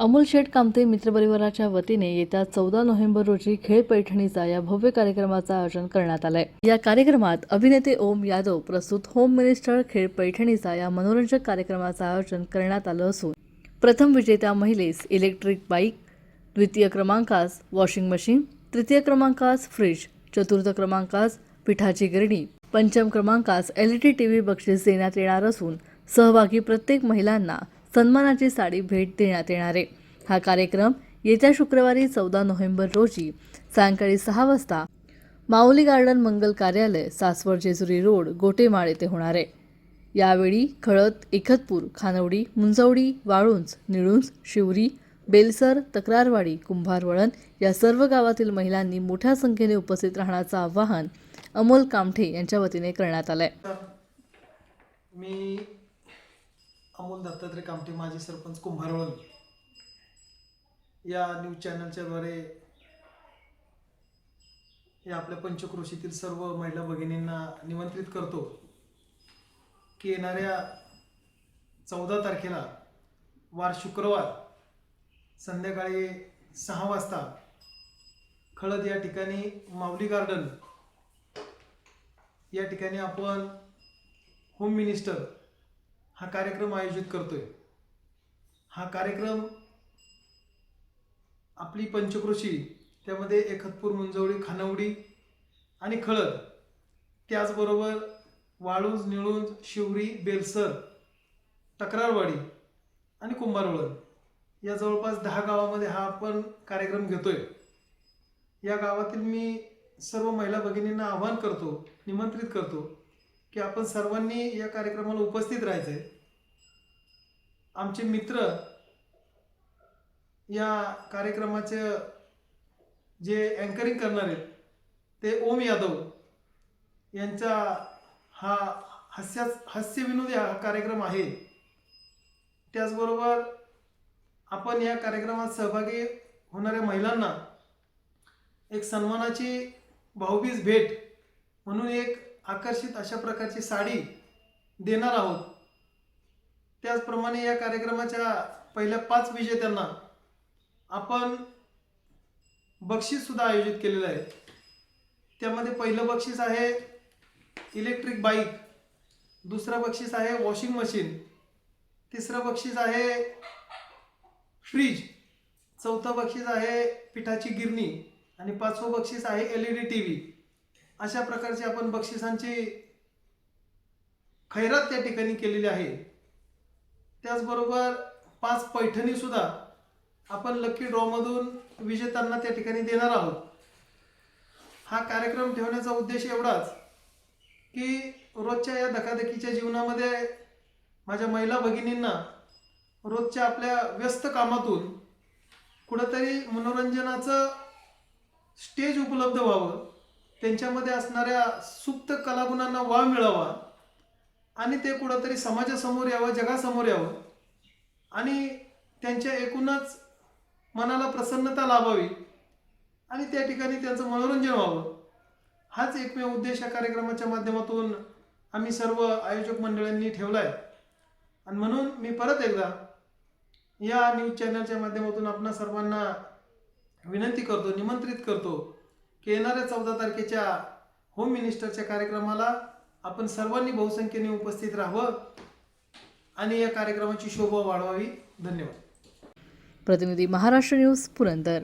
अमोल शेठ कामते मित्रपरिवाराच्या वतीने येत्या चौदा नोव्हेंबर रोजी खेळ पैठणीचा या भव्य कार्यक्रमाचं आयोजन करण्यात आलंय. या कार्यक्रमात अभिनेते ओम यादव प्रस्तुत होम मिनिस्टर खेळ पैठणीचा या मनोरंजक कार्यक्रमाचं आयोजन करण्यात आलं असून प्रथम विजेत्या महिलेस इलेक्ट्रिक बाईक द्वितीय क्रमांकास वॉशिंग मशीन तृतीय क्रमांकास फ्रीज चतुर्थ क्रमांकास पिठाची गिरणी पंचम क्रमांकास L E D T V बक्षीस देण्यात येणार असून सहभागी प्रत्येक महिलांना सन्मानाची साडी भेट देण्यात येणार आहे. हा कार्यक्रम येत्या शुक्रवारी चौदा नोव्हेंबर रोजी सायंकाळी सहा वाजता माऊली गार्डन मंगल कार्यालय सासवड जेजुरी रोड गोटेमाळ येथे होणार आहे. यावेळी खळद एकतपूर खानवडी मुंजवडी वाळुंज निळुंज शिवरी बेलसर तक्रारवाडी कुंभारवळण या सर्व गावातील महिलांनी मोठ्या संख्येने उपस्थित राहण्याचं आवाहन अमोल कामठे यांच्या वतीने करण्यात आलंय. मी अमोल दत्तात्रय कामटे माजी सरपंच कुंभारवळण या न्यूज चॅनलच्या द्वारे या आपल्या पंचक्रोशीतील सर्व महिला भगिनींना निमंत्रित करतो की येणाऱ्या चौदा तारखेला वार शुक्रवार संध्याकाळी सहा वाजता खळद या ठिकाणी माऊली गार्डन या ठिकाणी आपण होम मिनिस्टर हा कार्यक्रम आयोजित करतोय. हा कार्यक्रम आपली पंचकृषी त्यामध्ये एकतपूर मुंजवळी खानवडी आणि खळद त्याचबरोबर वाळूंज निळुंज शिवरी बेलसर तक्रारवाडी आणि कुंभारवळण या जवळपास दहा गावामध्ये हा आपण कार्यक्रम घेतोय. या गावातील मी सर्व महिला भगिनींना आवाहन करतो निमंत्रित करतो की आपण सर्वांनी या कार्यक्रमाला उपस्थित राहायचंय. आमचे मित्र या कार्यक्रमाचे जे अँकरिंग करणार आहेत ते ओम यादव यांचा हा हास्य हास्यविनोदी हा कार्यक्रम आहे. त्याचबरोबर आपण या कार्यक्रमात सहभागी होणाऱ्या महिलांना एक सन्मानाची भाऊबीज भेट म्हणून एक आकर्षित अशा प्रकारची साडी देणार आहोत. त्याचप्रमाणे या कार्यक्रमाच्या पहिल्या पाच विजेत्यांना आपण बक्षीससुद्धा आयोजित केलेलं आहे. त्यामध्ये पहिलं बक्षीस आहे इलेक्ट्रिक बाईक दुसरं बक्षीस आहे वॉशिंग मशीन तिसरं बक्षीस आहे फ्रीज चौथं बक्षीस आहे पिठाची गिरणी आणि पाचवं बक्षीस आहे L E D T V. अशा प्रकारची आपण बक्षिसांची खैरात त्या ठिकाणी केलेली आहे. त्याचबरोबर पाच पैठणी सुद्धा आपण लकी ड्रॉमधून विजेत्यांना त्या ठिकाणी देणार आहोत. हा कार्यक्रम ठेवण्याचा उद्देश एवढाच की रोजच्या या धकाधकीच्या जीवनामध्ये माझ्या महिला भगिनींना रोजच्या आपल्या व्यस्त कामातून कुठंतरी मनोरंजनाचं स्टेज उपलब्ध व्हावं. त्यांच्यामध्ये असणाऱ्या सुप्त कलागुणांना वाव मिळावा आणि ते कुठंतरी समाजासमोर यावं जगासमोर यावं. आणि त्यांच्या एकूणच मनाला प्रसन्नता लाभावी आणि त्या ठिकाणी त्यांचं मनोरंजन व्हावं. हाच एकमेव उद्देश या कार्यक्रमाच्या माध्यमातून आम्ही सर्व आयोजक मंडळांनी ठेवला आहे. आणि म्हणून मी परत एकदा या न्यूज चॅनलच्या माध्यमातून आपणा सर्वांना विनंती करतो निमंत्रित करतो की येणाऱ्या चौदा तारखेच्या होम मिनिस्टरच्या कार्यक्रमाला आपण सर्वांनी बहुसंख्येने उपस्थित राहावं आणि या कार्यक्रमाची शोभा वाढवावी. धन्यवाद. प्रतिनिधी महाराष्ट्र न्यूज पुरंदर.